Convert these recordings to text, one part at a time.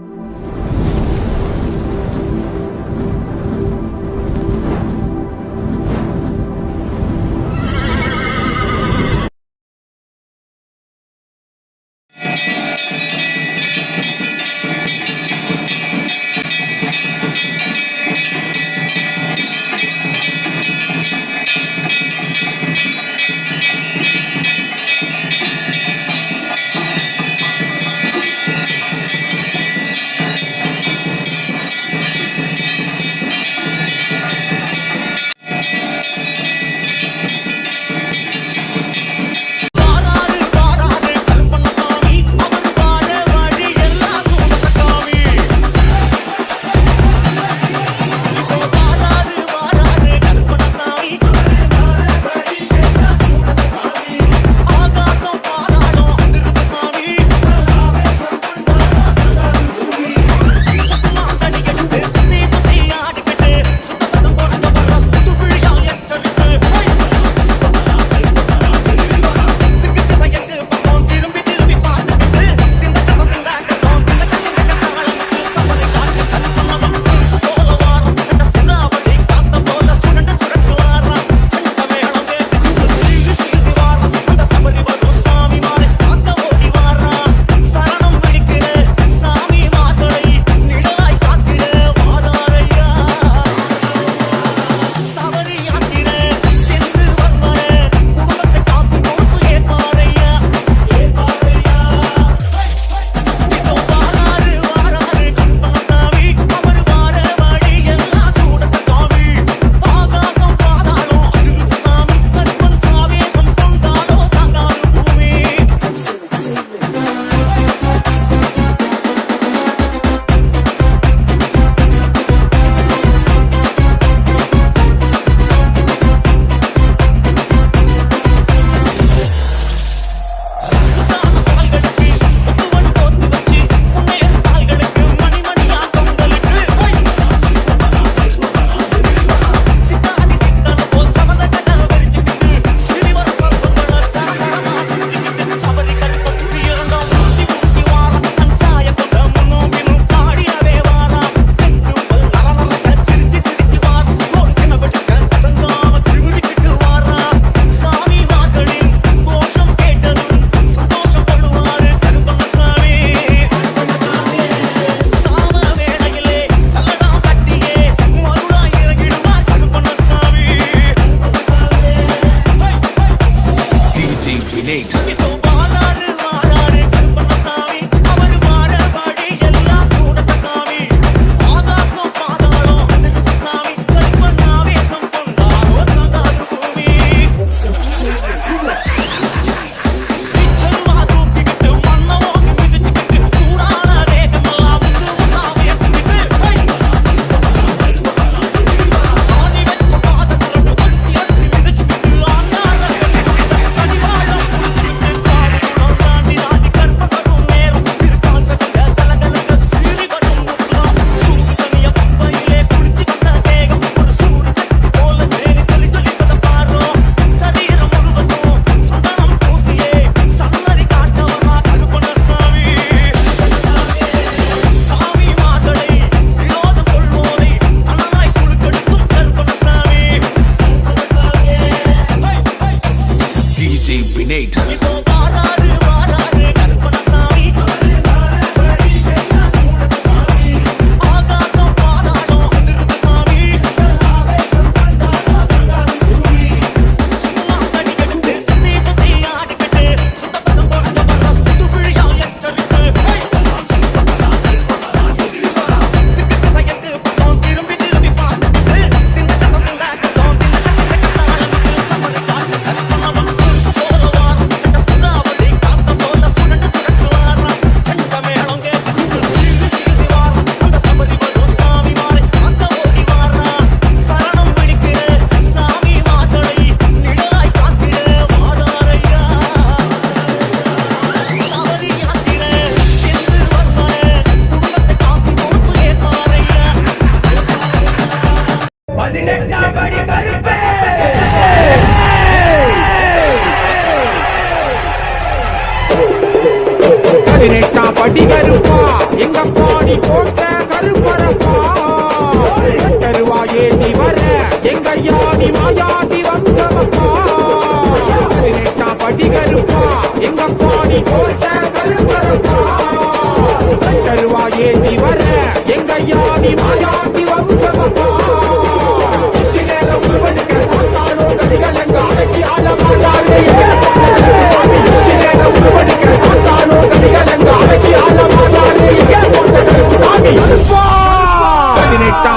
you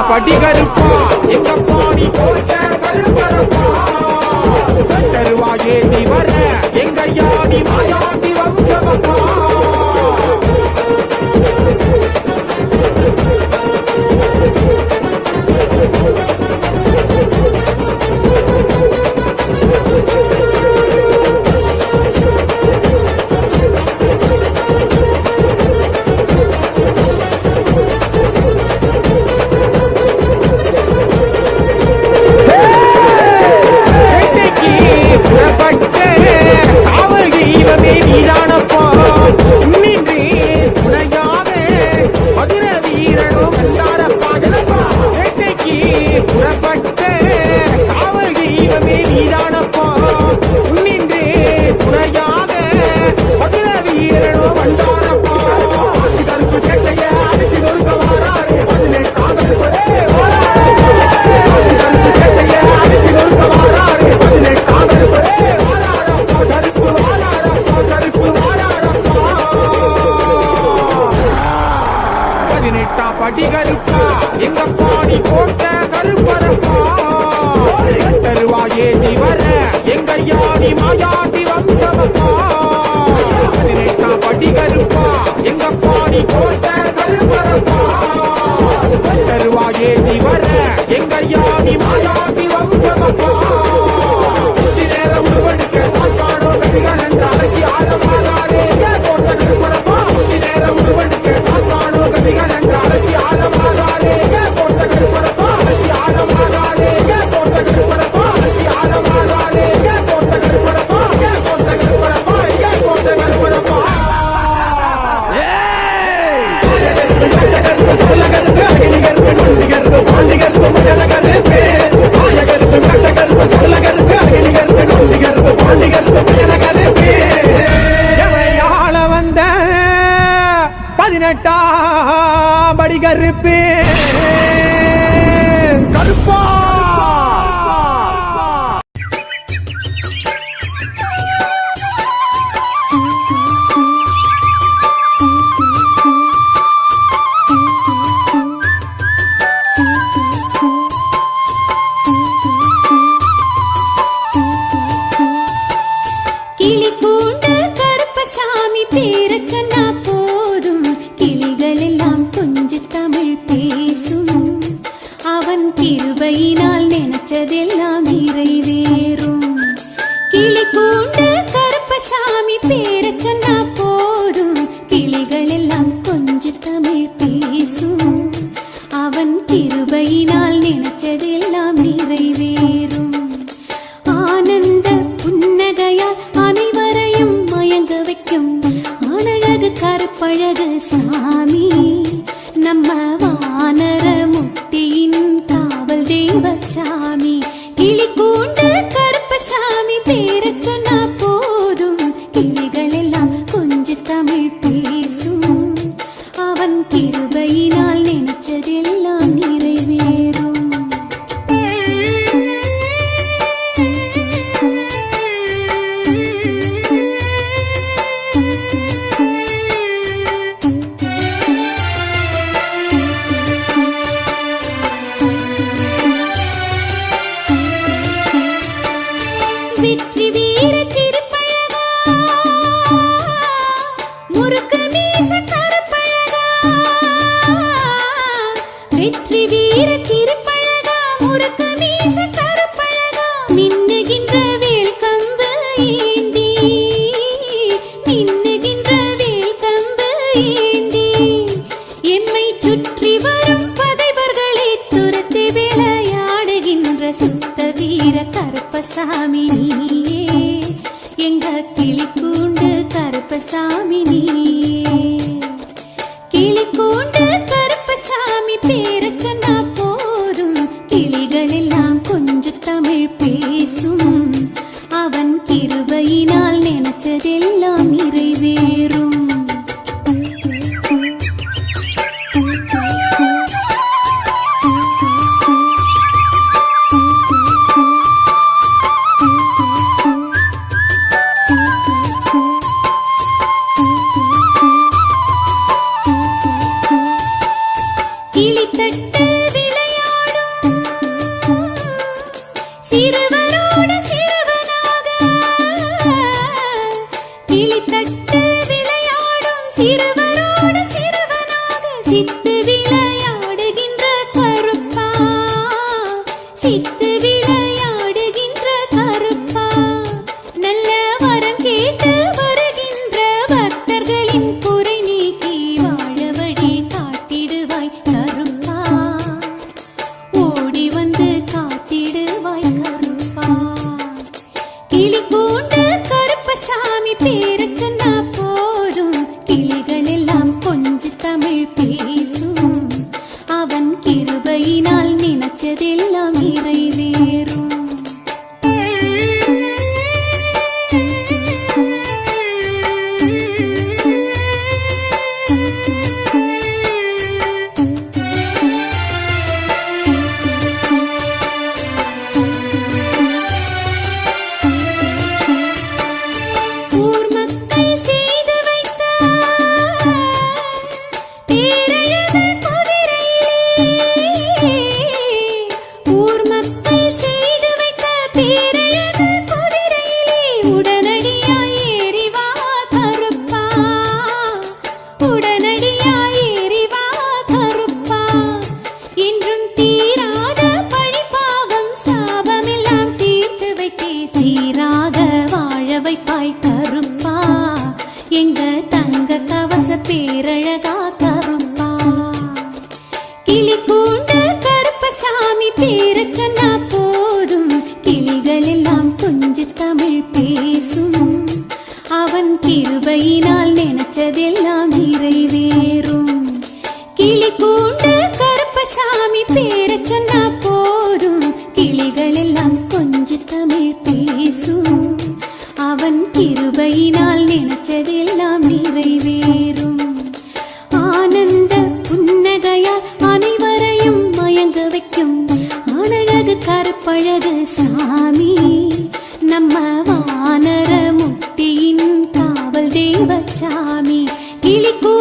படிகருப்பா எங்க பாணி போட்ட கருப்பரப்பா. தருவாயே நீ வர. எங்க யானி மாயாண்டி வம்சமப்பா தருவாயே நீ வர எங்கையா நீ மாயாண்டி வம்சமப்பா பதினெட்டா படி கருப்பா எங்கப்பா நீ கோட்ட கருப்பரப்பா தருவாயே நீ வர எங்கையா வம்சமப்பா. கருப்பசாமி நீ தெய்வச்சாமி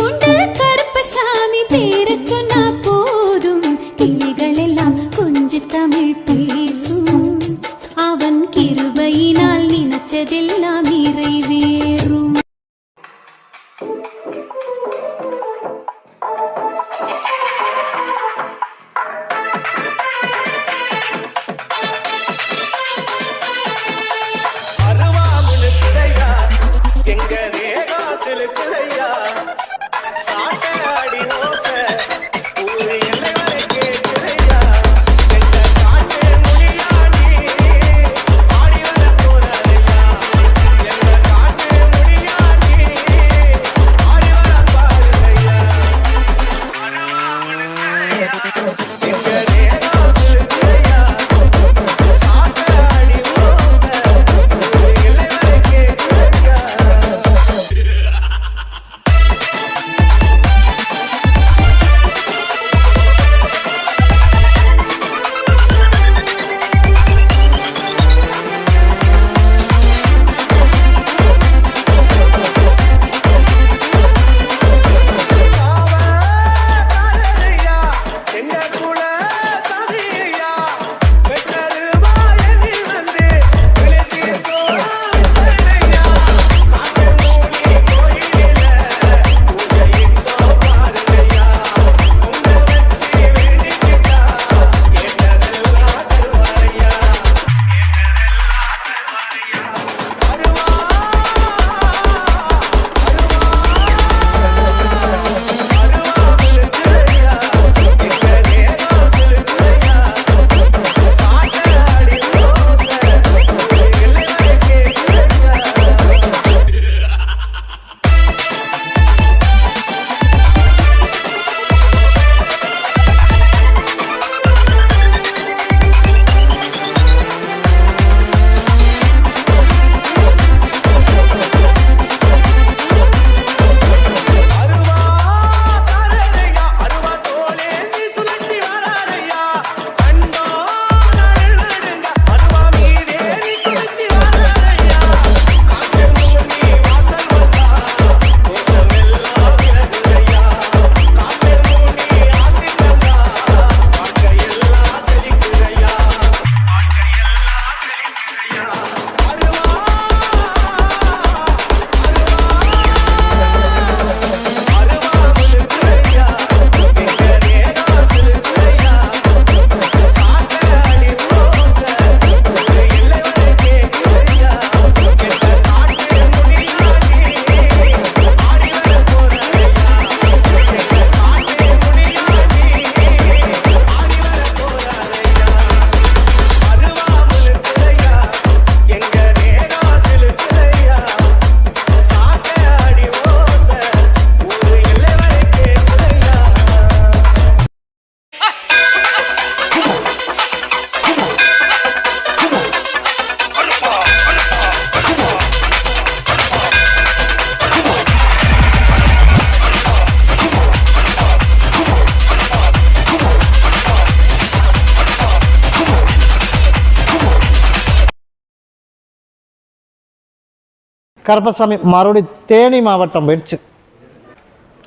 கருப்பசாமி மறுபடி தேனி மாவட்டம் போயிடுச்சு.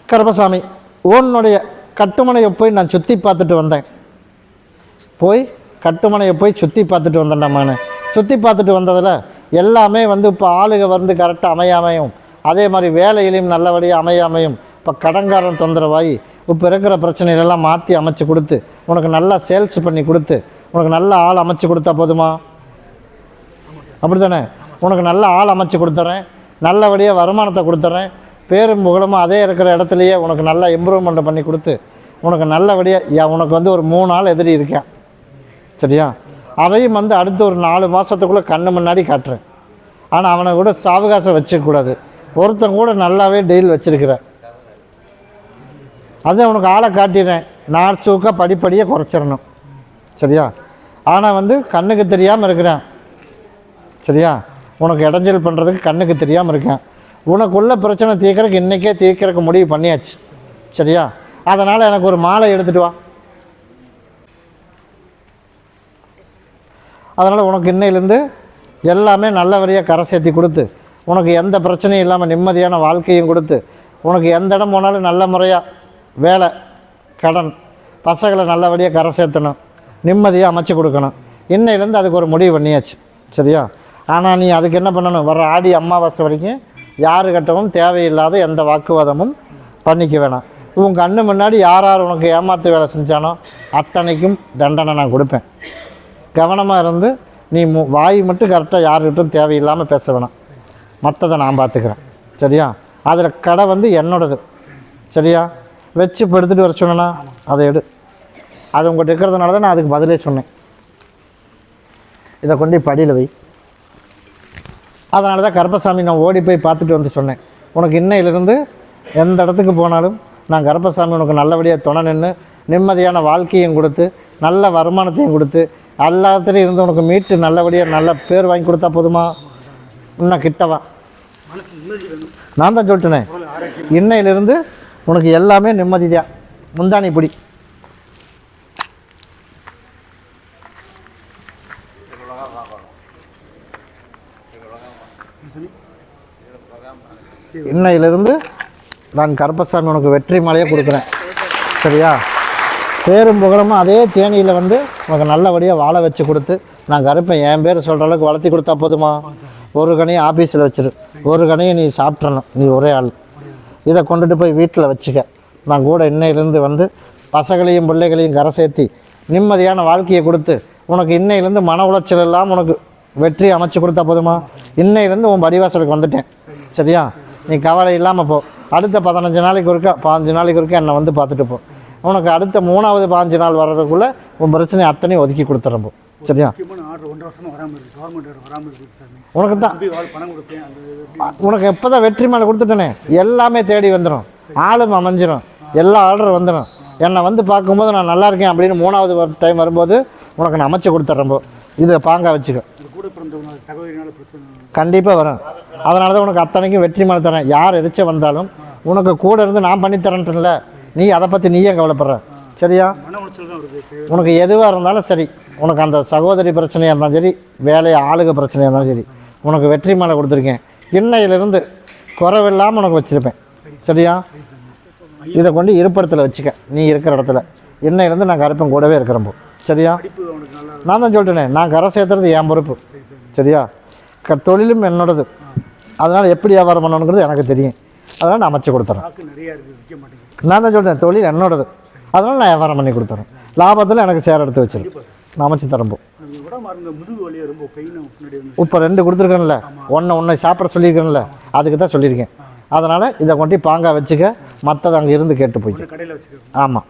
கருப்பசாமி உன்னுடைய கட்டுமனையை போய் நான் சுற்றி பார்த்துட்டு வந்தேன். போய் கட்டுமனையை போய் சுற்றி பார்த்துட்டு வந்தேன்டாமான்னு சுற்றி பார்த்துட்டு வந்ததில் எல்லாமே வந்து இப்போ ஆளுக வந்து கரெக்டாக அமையாமையும் அதே மாதிரி வேலையிலையும் நல்லபடியாக அமையாமையும் இப்போ கடன்காரன் தொந்தரவாகி இப்போ இருக்கிற பிரச்சனைகளெல்லாம் மாற்றி அமைச்சு கொடுத்து உனக்கு நல்லா சேல்ஸ் பண்ணி கொடுத்து உனக்கு நல்ல ஆள் அமைச்சு கொடுத்தா போதுமா? அப்படி தானே உனக்கு நல்ல ஆள் அமைச்சு கொடுத்துறேன். நல்லபடியாக வருமானத்தை கொடுத்துட்றேன் பேரும் புகழமும் அதே இருக்கிற இடத்துலையே உனக்கு நல்லா இம்ப்ரூவ்மெண்ட் பண்ணி கொடுத்து உனக்கு நல்லபடியாக உனக்கு வந்து ஒரு மூணு நாள் எதிரி இருக்கேன். சரியா? அதையும் வந்து அடுத்த ஒரு நாலு மாதத்துக்குள்ளே கண்ணு முன்னாடி காட்டுறேன். ஆனால் அவனை கூட சாவகாசம் வச்சுக்கக்கூடாது. ஒருத்தன் கூட நல்லாவே டெய்ல் வச்சுருக்கிறேன். அதை உனக்கு ஆளை காட்டிடுறேன். நார்ச்சூக்காக படிப்படியாக குறைச்சிடணும். சரியா? ஆனால் வந்து கண்ணுக்கு தெரியாமல் இருக்கிறேன். சரியா? உனக்கு இடைஞ்சல் பண்ணுறதுக்கு கண்ணுக்கு தெரியாமல் இருக்கேன். உனக்குள்ள பிரச்சனை தீர்க்கறதுக்கு இன்றைக்கே தீர்க்கறதுக்கு முடிவு பண்ணியாச்சு. சரியா? அதனால் எனக்கு ஒரு மாலை எடுத்துகிட்டு வா. அதனால் உனக்கு இன்னையிலேருந்து எல்லாமே நல்லபடியாக கரை சேர்த்தி கொடுத்து உனக்கு எந்த பிரச்சனையும் இல்லாமல் நிம்மதியான வாழ்க்கையும் கொடுத்து உனக்கு எந்த இடம் போனாலும் நல்ல முறையாக வேலை கடன் பசங்களை நல்லபடியாக கரை சேர்த்தணும். நிம்மதியாக அமைச்சு கொடுக்கணும். இன்னையிலேருந்து அதுக்கு ஒரு முடிவு பண்ணியாச்சு. சரியா? ஆனால் நீ அதுக்கு என்ன பண்ணணும்? வர ஆடி அமாவாசை வரைக்கும் யாருக்கிட்டவும் தேவையில்லாத எந்த வாக்குவாதமும் பண்ணிக்க வேணாம். உன் கண்ணு முன்னாடி யார் யார் உனக்கு ஏமாற்று வேலை செஞ்சானோ அத்தனைக்கும் தண்டனை நான் கொடுப்பேன். கவனமாக இருந்து நீ மு வாய் மட்டும் கரெக்டாக யாருக்கிட்டும் தேவையில்லாமல் பேச வேணாம். மற்றதை நான் பார்த்துக்கிறேன் சரியா? அதில் கடை வந்து என்னோடது. சரியா? வச்சு படுத்துட்டு வர சொன்னேன்னா அதை எடு. அது உங்கள்கிட்ட இருக்கிறதுனால தான் நான் அதுக்கு பதிலே சொன்னேன். இதை கொண்டு படியில் வை. அதனால தான் கருப்பசாமி நான் ஓடி போய் பார்த்துட்டு வந்து சொன்னேன். உனக்கு இன்னையிலிருந்து எந்த இடத்துக்கு போனாலும் நான் கருப்பசாமி உனக்கு நல்லபடியாக துணை நின்று நிம்மதியான வாழ்க்கையும் கொடுத்து நல்ல வருமானத்தையும் கொடுத்து எல்லாத்துலேயும் இருந்து உனக்கு மீட்டு நல்லபடியாக நல்ல பேர் வாங்கி கொடுத்தா போதுமா? இன்னும் கிட்டவா? நான் தான் சொல்லிட்டேனே. இன்னையிலிருந்து உனக்கு எல்லாமே நிம்மதி தான் முந்தானி பிடி. இன்னையிலிருந்து நான் கருப்பசாமி உனக்கு வெற்றி மலையை கொடுக்குறேன். சரியா? பேரும் புகழமும் அதே தேனியில் வந்து உனக்கு நல்லபடியாக வாழ வச்சு கொடுத்து நான் கருப்பேன். என் பேர் சொல்கிற அளவுக்கு வளர்த்தி கொடுத்தா போதுமா? ஒரு கனையை ஆஃபீஸில் வச்சிரு. ஒரு கனையை நீ சாப்பிட்றணும் நீ ஒரே ஆள். இதை கொண்டுட்டு போய் வீட்டில் வச்சுக்க. நான் கூட இன்னையிலேருந்து வந்து பசங்களையும் பிள்ளைகளையும் கரை சேர்த்தி நிம்மதியான வாழ்க்கையை கொடுத்து உனக்கு இன்னையிலேருந்து மன உளைச்சல் இல்லாமல் உனக்கு வெற்றி அமைச்சு கொடுத்தா போதுமா? இன்னையிலேருந்து உன் படிவாசலுக்கு வந்துட்டேன். சரியா? நீ கவலை இல்லாமல் போ. அடுத்த பதினஞ்சு நாளைக்கு ஒருக்கா பாஞ்சு நாளைக்கு ஒருக்கா என்னை வந்து பார்த்துட்டு போ. உனக்கு அடுத்த மூணாவது பாஞ்சு நாள் வர்றதுக்குள்ளே உன் பிரச்சனை அத்தனையும் ஒதுக்கி கொடுத்துறேன் போ. சரியா? உனக்கு தான். உனக்கு எப்போ தான் வெற்றி மேலே கொடுத்துட்டேனே? எல்லாமே தேடி வந்துடும் ஆளும் அமைஞ்சிரும். எல்லா ஆர்டர் வந்துடும் என்னை வந்து பார்க்கும்போது நான் நல்லா இருக்கேன் அப்படின்னு மூணாவது டைம் வரும்போது உனக்கு நான் அமைச்சு கொடுத்துட்றேன் போ. இதை பாங்கா வச்சுக்க. கூட பிறந்தவங்க சகோதரினால பிரச்சனை கண்டிப்பாக வரும். அதனால தான் உனக்கு அத்தனைக்கும் வெற்றி மேலே தரேன். யார் எதிர்த்து வந்தாலும் உனக்கு கூட இருந்து நான் பண்ணி தரேன்ட்டுல நீ அதை பற்றி நீயே கவலைப்படுற? சரியா? உனக்கு எதுவாக இருந்தாலும் சரி. உனக்கு அந்த சகோதரி பிரச்சனையாக இருந்தாலும் சரி வேலை ஆளுக பிரச்சனையாக இருந்தாலும் சரி உனக்கு வெற்றி மேலே கொடுத்துருக்கேன். இன்னையிலிருந்து குறைவில்லாமல் உனக்கு வச்சுருப்பேன். சரியா? இதை கொண்டு இருப்பிடத்தில் வச்சுக்க. நீ இருக்கிற இடத்துல. இன்னையிலேருந்து நான் கருப்பன் கூடவே இருக்கிறப்போ சரியா? நான் தான் சொல்லிட்டேனே நான் கரை சேர்த்துறது என் பொறுப்பு. சரியா? க தொழிலும் என்னோடது. அதனால் எப்படி வியாபாரம் பண்ணணுங்கிறது எனக்கு தெரியும். அதனால் நான் அமைச்சு கொடுத்துறேன். நான் தான் சொல்கிறேன் தொழில் என்னோடது. அதனால் நான் வியாபாரம் பண்ணி கொடுத்துறேன். லாபத்தில் எனக்கு சேர் எடுத்து வச்சிரு. நான் அமைச்சு தரம்போ இப்போ ரெண்டு கொடுத்துருக்கேன்ல. ஒன்று ஒன்றை சாப்பிட சொல்லியிருக்கேன்ல. அதுக்கு தான் சொல்லியிருக்கேன். அதனால் இதை கொண்டு பாங்கா வச்சுக்க மற்றதை அங்கே இருந்து கேட்டு வச்சுருக்கோம் ஆமாம்